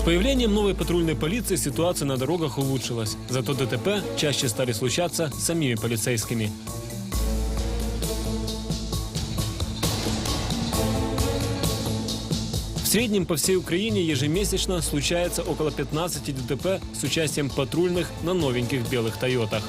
С появлением новой патрульной полиции ситуация на дорогах улучшилась. Зато ДТП чаще стали случаться с самими полицейскими. В среднем по всей Украине ежемесячно случается около 15 ДТП с участием патрульных на новеньких белых «Тойотах».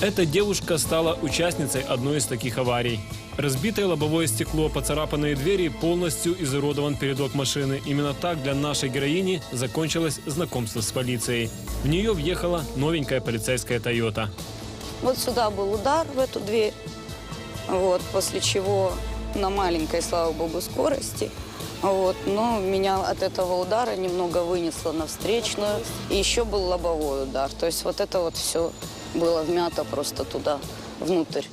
Эта девушка стала участницей одной из таких аварий. Разбитое лобовое стекло, поцарапанные двери, полностью изуродован передок машины. Именно так для нашей героини закончилось знакомство с полицией. В нее въехала новенькая полицейская «Тойота». Вот сюда был удар в эту дверь, вот, после чего на маленькой, слава богу, скорости, вот, но меня от этого удара немного вынесло на встречную, и еще был лобовой удар, то есть вот это вот все было вмято просто туда, внутрь.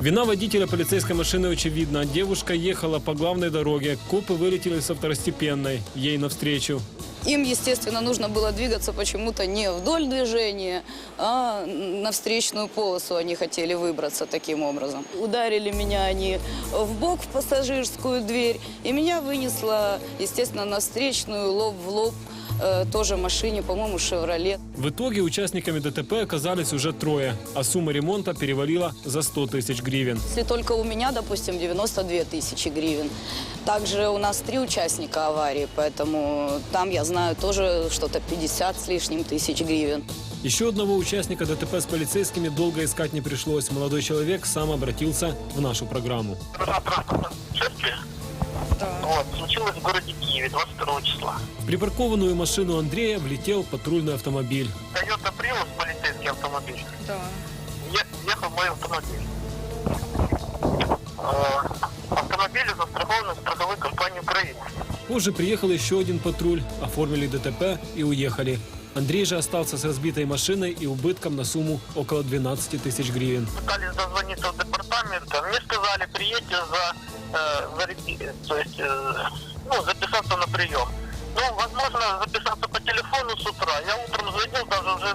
Вина водителя полицейской машины очевидна. Девушка ехала по главной дороге. Копы вылетели со второстепенной, ей навстречу. Им, естественно, нужно было двигаться почему-то не вдоль движения, а на встречную полосу они хотели выбраться таким образом. Ударили меня они в бок в пассажирскую дверь, и меня вынесло, естественно, на встречную, лоб в лоб, э, тоже машине, по-моему, «Шевроле». В итоге участниками ДТП оказались уже трое, а сумма ремонта перевалила за 100 тысяч гривен. Если только у меня, допустим, 92 тысячи гривен. Также у нас три участника аварии, поэтому там, я знаю, тоже что-то 50 с лишним тысяч гривен. Еще одного участника ДТП с полицейскими долго искать не пришлось. Молодой человек сам обратился в нашу программу. Происшествие. Вот, случилось в городе Киеве 22 числа. В припаркованную машину Андрея влетел патрульный автомобиль. Toyota Prius, полицейский автомобиль. Да. Ехал мой автомобиль. Э, Автомобиль застрахован страховой компанией Украины. Позже приехал еще один патруль, оформили ДТП и уехали. Андрей же остался с разбитой машиной и убытком на сумму около 12 тысяч гривен. Пытались дозвониться в департамент. а Мне сказали, приедьте за, э, за то есть, э, ну, записаться на прием. Ну, возможно, записаться по телефону с утра. Я утром звонил, даже уже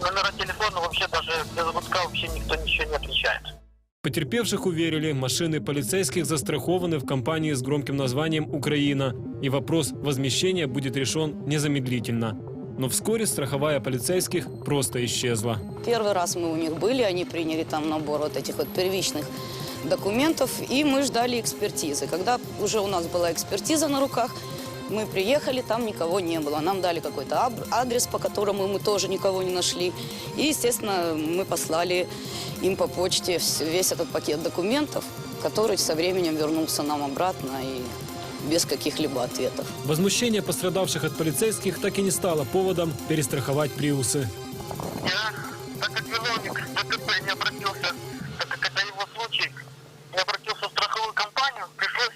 номера телефона вообще даже без гудка вообще никто ничего не отвечает. Потерпевших уверили, машины полицейских застрахованы в компании с громким названием «Украина», и вопрос возмещения будет решен незамедлительно. Но вскоре страховая полицейских просто исчезла. Первый раз мы у них были, они приняли там набор вот этих вот первичных документов, и мы ждали экспертизы. Когда уже у нас была экспертиза на руках, мы приехали, там никого не было. Нам дали какой-то адрес, по которому мы тоже никого не нашли. И, естественно, мы послали им по почте весь этот пакет документов, который со временем вернулся нам обратно и без каких-либо ответов. Возмущение пострадавших от полицейских так и не стало поводом перестраховать приусы. Я, так как виновник ДТП не обратился, так как это его случай, не обратился в страховую компанию, пришлось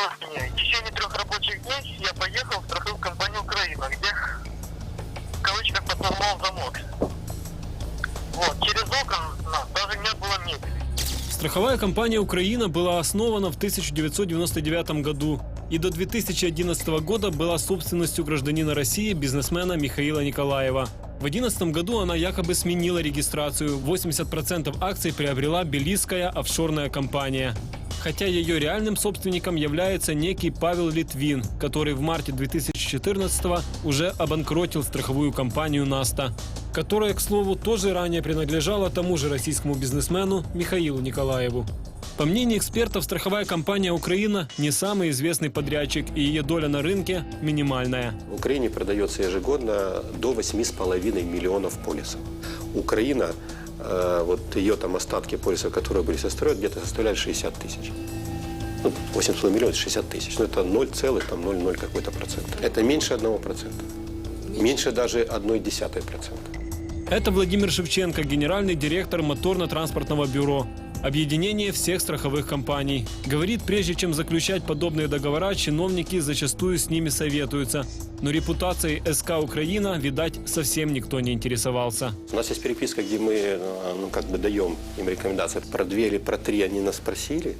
делать мне. В течение трех рабочих дней я поехал в страховую компанию Украина, где в кавычках поднормал замок. Вот, через окна даже не было мебели. Страховая компания «Украина» была основана в 1999 году и до 2011 года была собственностью гражданина России бизнесмена Михаила Николаева. В 2011 году она якобы сменила регистрацию. 80% акций приобрела белийская офшорная компания. Хотя ее реальным собственником является некий Павел Литвин, который в марте 2014 уже обанкротил страховую компанию «Наста», которая, к слову, тоже ранее принадлежала тому же российскому бизнесмену Михаилу Николаеву. По мнению экспертов, страховая компания «Украина» не самый известный подрядчик, и ее доля на рынке минимальная. В Украине продается ежегодно до 8,5 миллионов полисов. Украина, э, вот ее там остатки полисов, которые были состроены, где-то составляют 60 тысяч. Ну, 8,5 миллионов – 60 тысяч. Ну, это 0,00 какой-то процент. Это меньше 1 процента. Меньше даже 1 десятой процента. Это Владимир Шевченко, генеральный директор моторно-транспортного бюро. Объединение всех страховых компаний. Говорит, прежде чем заключать подобные договора, чиновники зачастую с ними советуются. Но репутацией СК «Украина», видать, совсем никто не интересовался. У нас есть переписка, где мы э, ну, как бы даем им рекомендации. Про две или про три они нас спросили,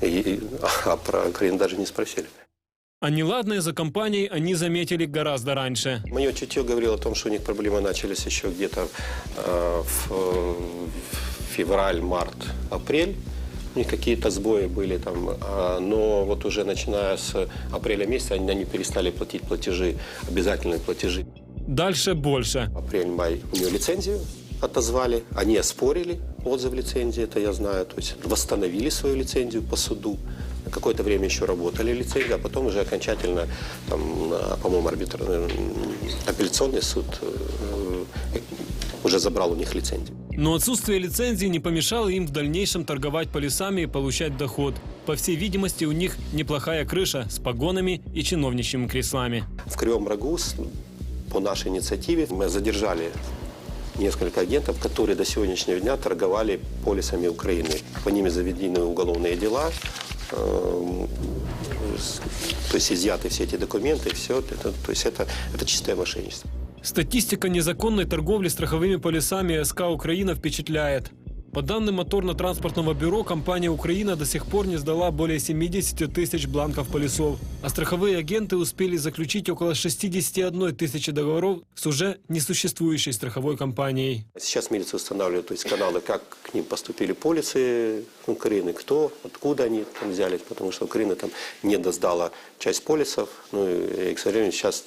и- а про Украину даже не спросили. А неладное за компанией они заметили гораздо раньше. Мое чутье говорило о том, что у них проблемы начались еще где-то э, в, э, февраль, март, апрель. у них какие-то сбои были там, а, но вот уже начиная с апреля месяца они, они перестали платить платежи, обязательные платежи. Дальше больше. Апрель-май у нее лицензию отозвали, они оспорили отзыв лицензии, это я знаю, то есть восстановили свою лицензию по суду. Какое-то время еще работали лицензии, а потом уже окончательно, там, на, по-моему, арбитр, э, апелляционный суд э, уже забрал у них лицензию. Но отсутствие лицензии не помешало им в дальнейшем торговать полисами и получать доход. По всей видимости, у них неплохая крыша с погонами и чиновничьими креслами. В Кривом Рогу по нашей инициативе мы задержали несколько агентов, которые до сегодняшнего дня торговали полисами Украины. По ними заведены уголовные дела, эм, то есть изъяты все эти документы, все это, то есть это, это чистое мошенничество. Статистика незаконной торговли страховыми полисами СК «Украина» впечатляет. По данным моторно-транспортного бюро, компания «Украина» до сих пор не сдала более 70 тысяч бланков полисов, а страховые агенты успели заключить около 61 тысячи договоров с уже несуществующей страховой компанией. Сейчас милиция устанавливает то есть каналы, как к ним поступили полисы Украины, кто, откуда они там взялись, потому что Украина там не доздала часть полисов, ну и, к сожалению, сейчас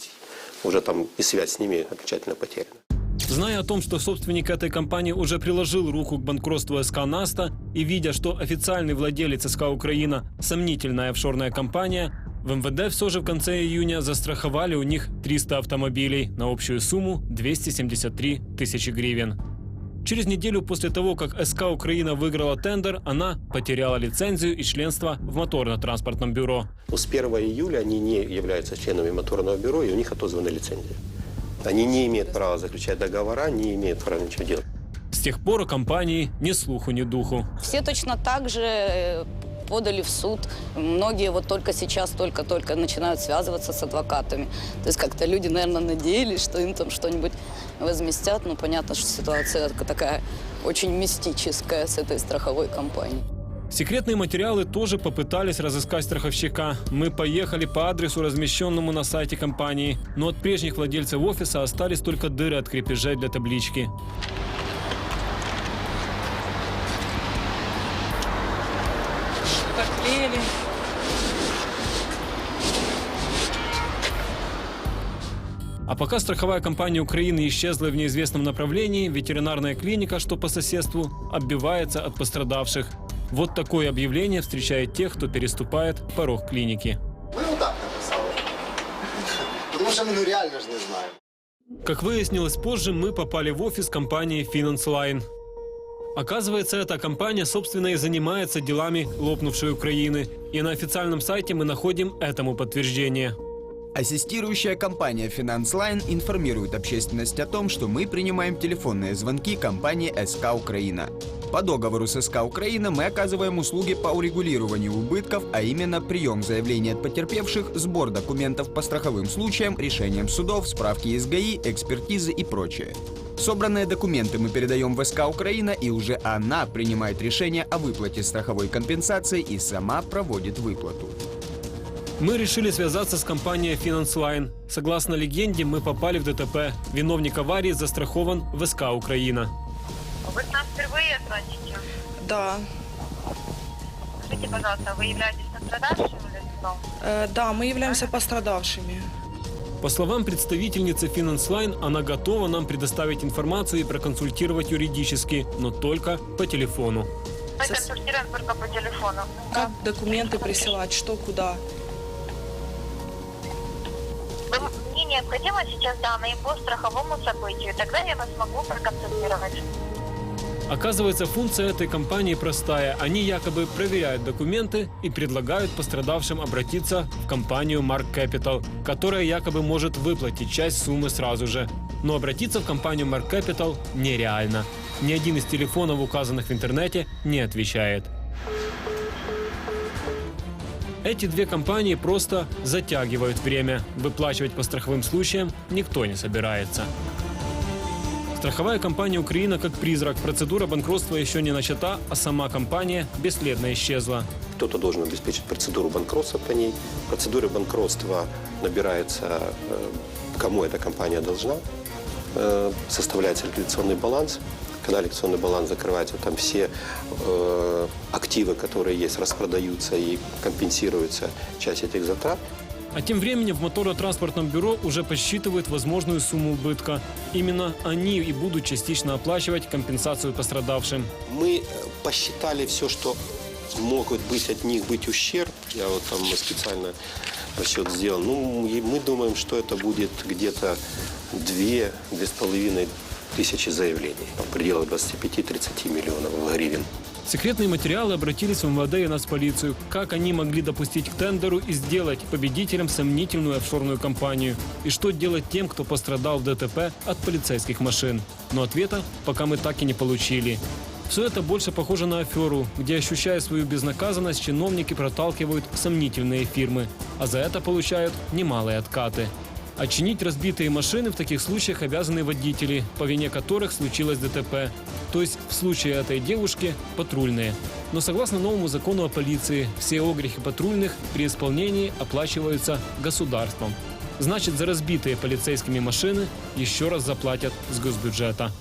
уже там и связь с ними окончательно потеряна. Зная о том, что собственник этой компании уже приложил руку к банкротству СК «Наста» и видя, что официальный владелец СК «Украина» – сомнительная офшорная компания, в МВД все же в конце июня застраховали у них 300 автомобилей на общую сумму 273 тысячи гривен. Через неделю после того, как СК «Украина» выиграла тендер, она потеряла лицензию и членство в моторно-транспортном бюро. С 1 июля они не являются членами моторного бюро, и у них отозвана лицензия. Они не имеют права заключать договора, не имеют права ничего делать. С тех пор у компании ни слуху, ни духу. Все точно так же э, подали в суд. Многие вот только сейчас, только-только начинают связываться с адвокатами. То есть как-то люди, наверное, надеялись, что им там что-нибудь возместят. Но понятно, что ситуация такая очень мистическая с этой страховой компанией. Секретные материалы тоже попытались разыскать страховщика. Мы поехали по адресу, размещенному на сайте компании, но от прежних владельцев офиса остались только дыры от крепежей для таблички. А пока страховая компания Украины исчезла в неизвестном направлении, ветеринарная клиника, что по соседству, отбивается от пострадавших. Вот такое объявление встречает тех, кто переступает порог клиники. Ми отак написали. Тому що ми ну реально ж не знаємо. Как выяснилось позже, мы попали в офис компании Finance Line. Оказывается, эта компания, собственно, и занимается делами лопнувшей Украины. И на официальном сайте мы находим этому подтверждение. Ассистирующая компания FinanceLine информирует общественность о том, что мы принимаем телефонные звонки компании СК «Украина». По договору с СК «Украина» мы оказываем услуги по урегулированию убытков, а именно прием заявлений от потерпевших, сбор документов по страховым случаям, решениям судов, справки из ГАИ, экспертизы и прочее. Собранные документы мы передаем в СК «Украина», и уже она принимает решение о выплате страховой компенсации и сама проводит выплату. Мы решили связаться с компанией Line. Согласно легенде, мы попали в ДТП. Виновник аварии застрахован в СК «Украина». Вы к нам впервые звоните? Да. Скажите, пожалуйста, вы являетесь пострадавшим лицом? Э, да, мы являемся пострадавшими. По словам представительницы Finance Line, она готова нам предоставить информацию и проконсультировать юридически, но только по телефону. Мы консультируем только по телефону. Как документы присылать, что, куда. Необходимо сейчас данные по страховому событию, тогда я вас могу проконсультировать. Оказывается, функция этой компании простая. Они якобы проверяют документы и предлагают пострадавшим обратиться в компанию Mark Capital, которая якобы может выплатить часть суммы сразу же. Но обратиться в компанию Mark Capital нереально. Ни один из телефонов, указанных в интернете, не отвечает. Эти две компании просто затягивают время. Выплачивать по страховым случаям никто не собирается. Страховая компания «Украина» как призрак. Процедура банкротства еще не начата, а сама компания бесследно исчезла. Кто-то должен обеспечить процедуру банкротства по ней. В процедуре банкротства набирается, э, кому эта компания должна. Э, Составляется ликвидационный баланс. Когда лекционный баланс закрывается, там все э, активы, которые есть, распродаются и компенсируется часть этих затрат. А тем временем в моторно-транспортном бюро уже подсчитывают возможную сумму убытка. Именно они и будут частично оплачивать компенсацию пострадавшим. Мы э, посчитали все, что могут быть от них быть ущерб. Я вот там специально расчет сделал. Ну, мы думаем, что это будет где-то 2-2,5 тысячи заявлений. В пределах 25-30 миллионов гривен. Секретные материалы обратились в МВД и Нацполицию. Как они могли допустить к тендеру и сделать победителем сомнительную офшорную компанию? И что делать тем, кто пострадал в ДТП от полицейских машин? Но ответа пока мы так и не получили. Все это больше похоже на аферу, где, ощущая свою безнаказанность, чиновники проталкивают сомнительные фирмы, а за это получают немалые откаты. А чинить разбитые машины в таких случаях обязаны водители, по вине которых случилось ДТП. То есть в случае этой девушки – патрульные. Но согласно новому закону о полиции, все огрехи патрульных при исполнении оплачиваются государством. Значит, за разбитые полицейскими машины еще раз заплатят с госбюджета.